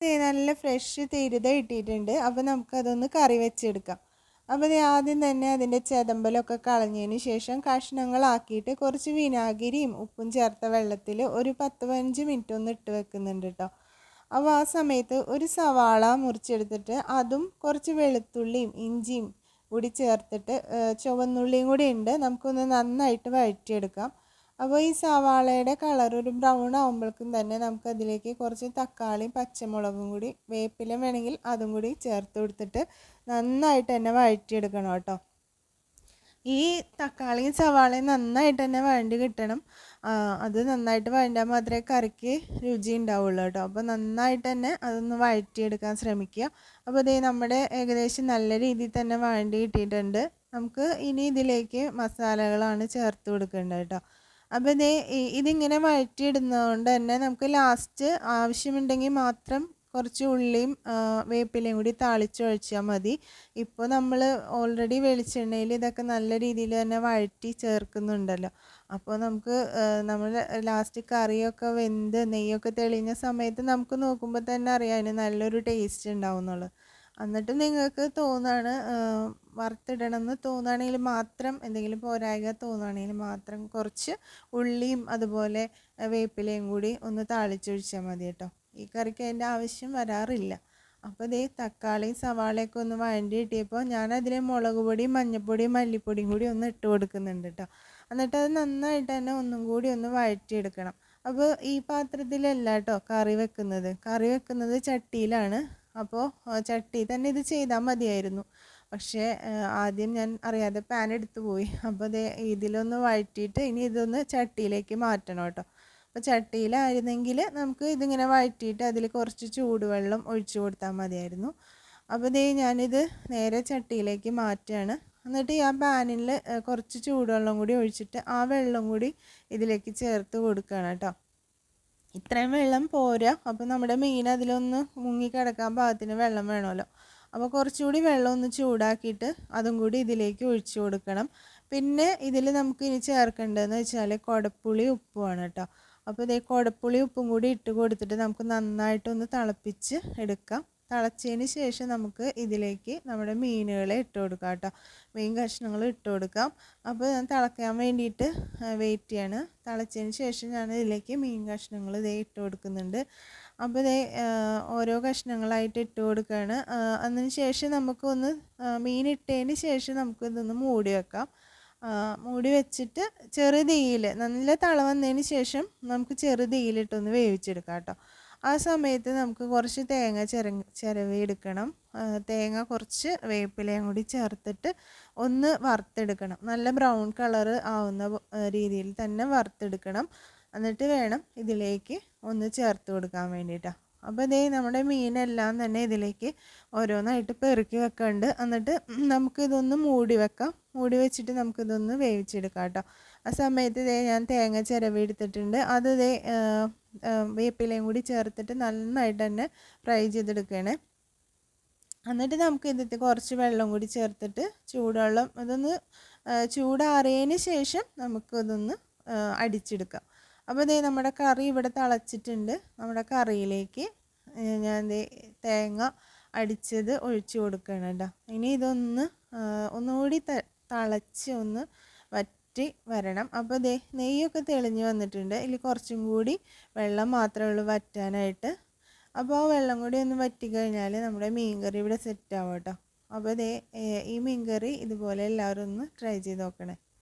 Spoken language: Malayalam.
നല്ല ഫ്രഷ് തീരുത ഇട്ടിട്ടുണ്ട് അപ്പോൾ നമുക്കതൊന്ന് കറി വെച്ചെടുക്കാം. അപ്പോൾ ആദ്യം തന്നെ അതിന്റെ ചെതമ്പലൊക്കെ കളഞ്ഞതിന് ശേഷം കഷ്ണങ്ങളാക്കിയിട്ട് കുറച്ച് വിനാഗിരിയും ഉപ്പും ചേർത്ത വെള്ളത്തിൽ ഒരു പത്ത് പതിനഞ്ച് മിനിറ്റ് ഒന്ന് ഇട്ട് വെക്കുന്നുണ്ട് കേട്ടോ അപ്പോൾ ആ സമയത്ത് ഒരു സവാള മുറിച്ചെടുത്തിട്ട് അതും കുറച്ച് വെളുത്തുള്ളിയും ഇഞ്ചിയും കൂടി ചേർത്തിട്ട് ചുവന്നുള്ളിയും കൂടി ഉണ്ട് നമുക്കൊന്ന് നന്നായിട്ട് വഴറ്റിയെടുക്കാം. അപ്പോൾ ഈ സവാളയുടെ കളർ ഒരു ബ്രൗൺ ആകുമ്പോഴേക്കും തന്നെ നമുക്ക് അതിലേക്ക് കുറച്ച് തക്കാളിയും പച്ചമുളകും കൂടി വേപ്പിലും വേണമെങ്കിൽ അതും കൂടി ചേർത്ത് കൊടുത്തിട്ട് നന്നായിട്ട് തന്നെ വഴറ്റിയെടുക്കണം കേട്ടോ. ഈ തക്കാളിയും സവാളയും നന്നായിട്ട് തന്നെ വഴണ്ടി കിട്ടണം. അത് നന്നായിട്ട് വഴണ്ടാൽ മാത്രമേ കറിക്ക് രുചി ഉണ്ടാവുള്ളൂ കേട്ടോ. അപ്പോൾ നന്നായിട്ട് തന്നെ അതൊന്ന് വഴറ്റിയെടുക്കാൻ ശ്രമിക്കുക. അപ്പോൾ ഇതേ നമ്മുടെ ഏകദേശം നല്ല രീതിയിൽ തന്നെ വഴണ്ടി കിട്ടിയിട്ടുണ്ട്. നമുക്ക് ഇനി ഇതിലേക്ക് മസാലകളാണ് ചേർത്ത് കൊടുക്കേണ്ടത് കേട്ടോ. അപ്പോൾ ഇതേ ഇതിങ്ങനെ വഴറ്റിയിടുന്നതുകൊണ്ട് തന്നെ നമുക്ക് ലാസ്റ്റ് ആവശ്യമുണ്ടെങ്കിൽ മാത്രം കുറച്ച് ഉള്ളിയും വേപ്പിലയും കൂടി താളിച്ചൊഴിച്ചാൽ മതി. ഇപ്പോൾ നമ്മൾ ഓൾറെഡി വെളിച്ചെണ്ണയിൽ ഇതൊക്കെ നല്ല രീതിയിൽ തന്നെ വഴറ്റി ചേർക്കുന്നുണ്ടല്ലോ. അപ്പോൾ നമുക്ക് നമ്മൾ ലാസ്റ്റ് കറിയൊക്കെ വെന്ത് നെയ്യൊക്കെ തെളിഞ്ഞ സമയത്ത് നമുക്ക് നോക്കുമ്പോൾ തന്നെ അറിയാം അതിന് നല്ലൊരു ടേസ്റ്റ് ഉണ്ടാവും എന്നുള്ളത് എന്നിട്ട് നിങ്ങൾക്ക് തോന്നാണ് വറുത്തിടണം എന്ന് തോന്നുകയാണെങ്കിൽ മാത്രം എന്തെങ്കിലും പോരായക തോന്നുകയാണെങ്കിൽ മാത്രം കുറച്ച് ഉള്ളിയും അതുപോലെ വേപ്പിലയും കൂടി ഒന്ന് താളിച്ചൊഴിച്ചാൽ മതി കേട്ടോ. ഈ കറിക്ക് അതിന്റെ ആവശ്യം വരാറില്ല. അപ്പോൾ ഇതേ തക്കാളിയും സവാളയൊക്കെ ഒന്ന് വഴണ്ടി കിട്ടിയപ്പോൾ ഞാൻ അതിൽ മുളക് പൊടിയും മഞ്ഞൾപ്പൊടി മല്ലിപ്പൊടിയും കൂടി ഒന്ന് ഇട്ട് കൊടുക്കുന്നുണ്ട് കേട്ടോ. എന്നിട്ട് അത് നന്നായിട്ട് തന്നെ ഒന്നും കൂടി ഒന്ന് വഴറ്റിയെടുക്കണം. അപ്പോൾ ഈ പാത്രത്തിലല്ല കേട്ടോ കറി വെക്കുന്നത്. കറി വെക്കുന്നത് ചട്ടിയിലാണ്. അപ്പോൾ ചട്ടി തന്നെ ഇത് ചെയ്താൽ മതിയായിരുന്നു. പക്ഷേ ആദ്യം ഞാൻ അറിയാതെ പാൻ എടുത്തു പോയി. അപ്പോൾ അതേ ഇതിലൊന്ന് വഴറ്റിയിട്ട് ഇനി ഇതൊന്ന് ചട്ടിയിലേക്ക് മാറ്റണം കേട്ടോ. അപ്പോൾ ചട്ടിയിലായിരുന്നെങ്കിൽ നമുക്ക് ഇതിങ്ങനെ വഴറ്റിയിട്ട് അതിൽ കുറച്ച് ചൂടുവെള്ളം ഒഴിച്ചു കൊടുത്താൽ മതിയായിരുന്നു. അപ്പോൾ ഇതേ ഞാനിത് നേരെ ചട്ടിയിലേക്ക് മാറ്റുകയാണ്. എന്നിട്ട് ആ പാനിൽ കുറച്ച് ചൂടുവെള്ളം കൂടി ഒഴിച്ചിട്ട് ആ വെള്ളം കൂടി ഇതിലേക്ക് ചേർത്ത് കൊടുക്കുകയാണ് കേട്ടോ. ഇത്രയും വെള്ളം പോരാ. അപ്പോൾ നമ്മുടെ മീൻ അതിലൊന്ന് മുങ്ങി കിടക്കാൻ പാകത്തിന് വെള്ളം വേണമല്ലോ. അപ്പോൾ കുറച്ചുകൂടി വെള്ളം ഒന്ന് ചൂടാക്കിയിട്ട് അതും കൂടി ഇതിലേക്ക് ഒഴിച്ചു കൊടുക്കണം. പിന്നെ ഇതിൽ നമുക്ക് ഇനി ചേർക്കേണ്ടതെന്ന് വെച്ചാൽ കുടപ്പുളി ഉപ്പുമാണ് കേട്ടോ. അപ്പോൾ ഇതേ കുടപ്പുളി ഉപ്പും കൂടി ഇട്ട് കൊടുത്തിട്ട് നമുക്ക് നന്നായിട്ടൊന്ന് തിളപ്പിച്ച് എടുക്കാം. തിളച്ചതിന് ശേഷം നമുക്ക് ഇതിലേക്ക് നമ്മുടെ മീനുകളെ ഇട്ട് കൊടുക്കാം കേട്ടോ. മീൻ കഷ്ണങ്ങൾ ഇട്ട് കൊടുക്കാം. അപ്പോൾ ഞാൻ തിളക്കാൻ വേണ്ടിയിട്ട് വെയിറ്റ് ചെയ്യാണ്. തിളച്ചതിന് ശേഷം ഞാൻ ഇതിലേക്ക് മീൻ കഷ്ണങ്ങൾ ഇതേ ഇട്ട് കൊടുക്കുന്നുണ്ട്. അപ്പോൾ ഇതേ ഓരോ കഷ്ണങ്ങളായിട്ട് ഇട്ട് കൊടുക്കുകയാണ്. അതിന് ശേഷം നമുക്കൊന്ന് മീൻ ഇട്ടതിന് ശേഷം നമുക്ക് നമുക്കിതൊന്ന് മൂടി വെക്കാം. മൂടി വെച്ചിട്ട് ചെറു തീയിൽ നല്ല തള വന്നതിന് ശേഷം നമുക്ക് ചെറു തീയിലിട്ടൊന്ന് വേവിച്ചെടുക്കാം കേട്ടോ. ആ സമയത്ത് നമുക്ക് കുറച്ച് തേങ്ങ ചിര ചിരവി എടുക്കണം. തേങ്ങ കുറച്ച് വേപ്പിലയും കൂടി ചേർത്തിട്ട് ഒന്ന് വറുത്തെടുക്കണം. നല്ല ബ്രൗൺ കളർ ആവുന്ന രീതിയിൽ തന്നെ വറുത്തെടുക്കണം. എന്നിട്ട് വേണം ഇതിലേക്ക് ഒന്ന് ചേർത്ത് കൊടുക്കാൻ വേണ്ടിയിട്ടാണ് അപ്പോൾ ഇതേ നമ്മുടെ മീനെല്ലാം തന്നെ ഇതിലേക്ക് ഓരോന്നായിട്ട് പെറുക്കി വെക്കുന്നുണ്ട് എന്നിട്ട് നമുക്കിതൊന്ന് മൂടി വെക്കാം. മൂടി വെച്ചിട്ട് നമുക്കിതൊന്ന് വേവിച്ചെടുക്കാം കേട്ടോ. ആ സമയത്ത് ഇതേ ഞാൻ തേങ്ങ ചിരവി എടുത്തിട്ടുണ്ട്. അത് ഇതേ വേപ്പിലയും കൂടി ചേർത്തിട്ട് നന്നായിട്ട് തന്നെ ഫ്രൈ ചെയ്തെടുക്കുകയാണ് എന്നിട്ട് നമുക്ക് ഇതിൽ കുറച്ച് വെള്ളം കൂടി ചേർത്തിട്ട് ചൂടുവെള്ളം ഇതൊന്ന് ചൂടാറിയതിന് ശേഷം നമുക്കിതൊന്ന് അടിച്ചെടുക്കാം. അപ്പോൾ ഇതേ നമ്മുടെ കറി ഇവിടെ തിളച്ചിട്ടുണ്ട്. നമ്മുടെ കറിയിലേക്ക് ഞാൻ തേങ്ങ അടിച്ചത് ഒഴിച്ചു കൊടുക്കണം കേട്ടോ. ഇനി ഇതൊന്ന് ഒന്നുകൂടി തിളച്ച് ഒന്ന് വറ്റി വരണം. അപ്പോൾ ദേ നെയ്യൊക്കെ തെളിഞ്ഞ് വന്നിട്ടുണ്ട്. ഇതിൽ കുറച്ചും കൂടി വെള്ളം മാത്രമേ ഉള്ളൂ വറ്റാനായിട്ട്. അപ്പോൾ ആ വെള്ളം കൂടി ഒന്ന് വറ്റി കഴിഞ്ഞാൽ നമ്മുടെ മീൻകറി ഇവിടെ സെറ്റ് ആവും കേട്ടോ. അപ്പോൾ ദേ ഈ മീൻകറി ഇതുപോലെ എല്ലാവരും ഒന്ന് ട്രൈ ചെയ്ത് നോക്കണേ.